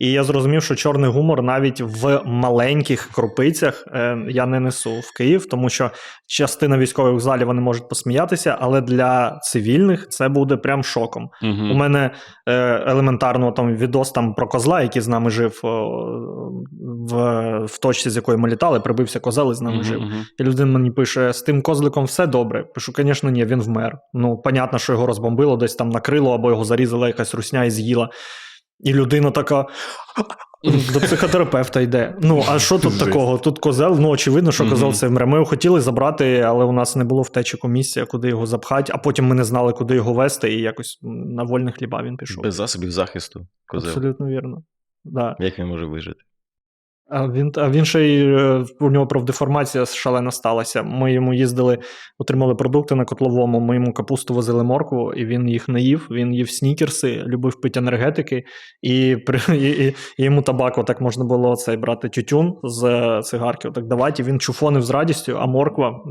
І я зрозумів, що чорний гумор навіть в маленьких крупицях е, я не несу в Київ, тому що частина військових в залі вони можуть посміятися, але для цивільних це буде прям шоком. Мгм. У мене е, елементарно там відос там про козла, який з нами жив о, в, в точці, з якої ми літали, прибився козел і з нами Мгм, жив. мгм. І людина мені пише: з тим козликом все добре. Пишу, звісно, ні, він вмер. Ну, понятно, що його розбомбило, десь там накрило, або його зарізала якась русня і з'їла. І людина така. До психотерапевта йде. Ну, а що тут Жесть. такого? Тут козел, ну очевидно, що козел вмре. Ми його хотіли забрати, але у нас не було втечі комісія, куди його запхати, а потім ми не знали, куди його вести, і якось на вольних хліба він пішов. Без засобів захисту. Козел. Абсолютно вірно. Да. Як він може вижити? А він, а він ще й е, у нього профдеформація шалена сталася. Ми йому їздили, отримали продукти на котловому. Ми йому капусту возили моркву, і він їх не їв. Він їв снікерси, любив пити енергетики, і, і, і, і йому табаку так можна було цей брати тютюн з е, цигарки, так давати. І він чуфонив з радістю, а морква.